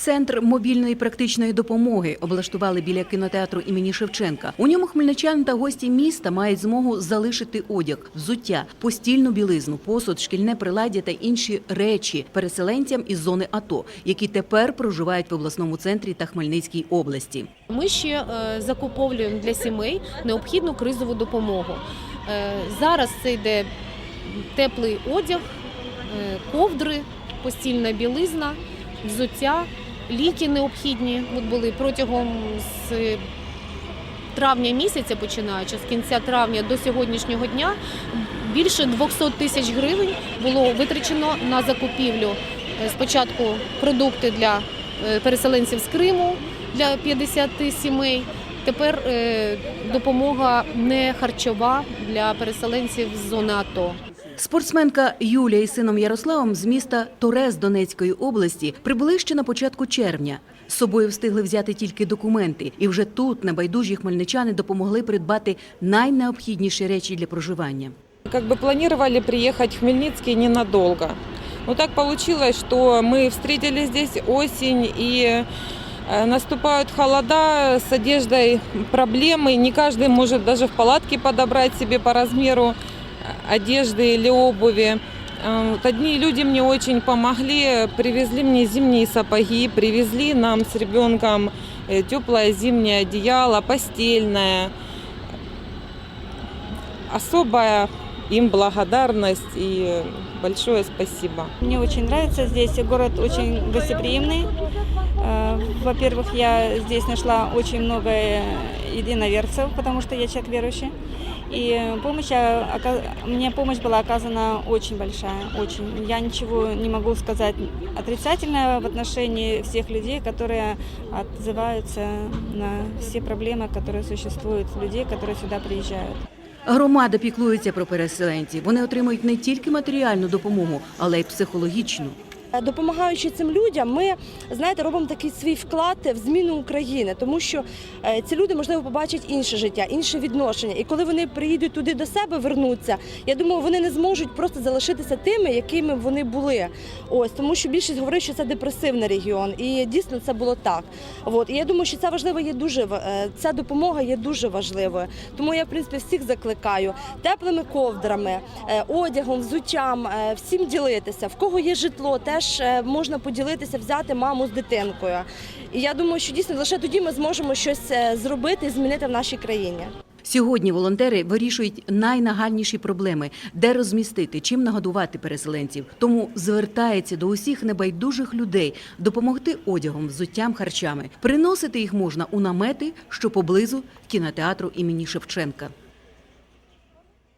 Центр мобільної практичної допомоги облаштували біля кінотеатру імені Шевченка. У ньому хмельничани та гості міста мають змогу залишити одяг, взуття, постільну білизну, посуд, шкільне приладдя та інші речі переселенцям із зони АТО, які тепер проживають в обласному центрі та Хмельницькій області. Ми ще е, закуповуємо для сімей необхідну кризову допомогу. Е, Зараз це йде теплий одяг, е, ковдри, постільна білизна, взуття, ліки необхідні. От були протягом з травня місяця, починаючи з кінця травня до сьогоднішнього дня, більше 200 тисяч гривень було витрачено на закупівлю е, спочатку продукти для е, переселенців з Криму для 50 сімей. Тепер е, допомога не харчова для переселенців з зони АТО. Спортсменка Юлія із сином Ярославом з міста Торез Донецької області прибули ще на початку червня. З собою встигли взяти тільки документи, і вже тут небайдужі хмельничани допомогли придбати найнеобхідніші речі для проживання. Как бы планировали приехать в Хмельницкий ненадолго. Но так получилось, что мы встретили здесь осень и э, наступают холода, с одеждой проблемы. Не каждый может даже в палатке подобрать себе по размеру э, Одежды или обуви. Э, Вот одни люди мне очень помогли, привезли мне зимние сапоги, привезли нам с ребенком э, теплое зимнее одеяло, постельное. Особая им благодарность и большое спасибо. Мне очень нравится здесь, город очень гостеприимный. Э, Во-первых, я здесь нашла очень много э, единоверцев, потому что я человек верующий. И помощь, э, ока- мне помощь была оказана очень большая, очень. Я ничего не могу сказать отрицательного в отношении всех людей, которые отзываются на все проблемы, которые существуют у людей, которые сюда приезжают. Громада піклується про переселенців. Вони отримують не тільки матеріальну допомогу, але й психологічну. Допомагаючи цим людям, ми знаєте, робимо такий свій вклад в зміну України, тому що е, ці люди можливо побачать інше життя, інше відношення. І коли вони приїдуть туди до себе, вернуться, я думаю, вони не зможуть просто залишитися тими, якими вони були. Ось тому, що більшість говорить, що це депресивний регіон, і дійсно це було так. От і я думаю, що це важливо є дуже е, ця допомога є дуже важливою. Тому я в принципі всіх закликаю теплими ковдрами, е, одягом, взуттям, е, всім ділитися. В кого є житло, теж е, можна поділитися, взяти маму з дитинкою. І я думаю, що дійсно лише тоді ми зможемо щось е, зробити і змінити в нашій країні. Сьогодні волонтери вирішують найнагальніші проблеми, де розмістити, чим нагодувати переселенців. Тому звертається до усіх небайдужих людей допомогти одягом, взуттям, харчами. Приносити їх можна у намети, що поблизу кінотеатру імені Шевченка.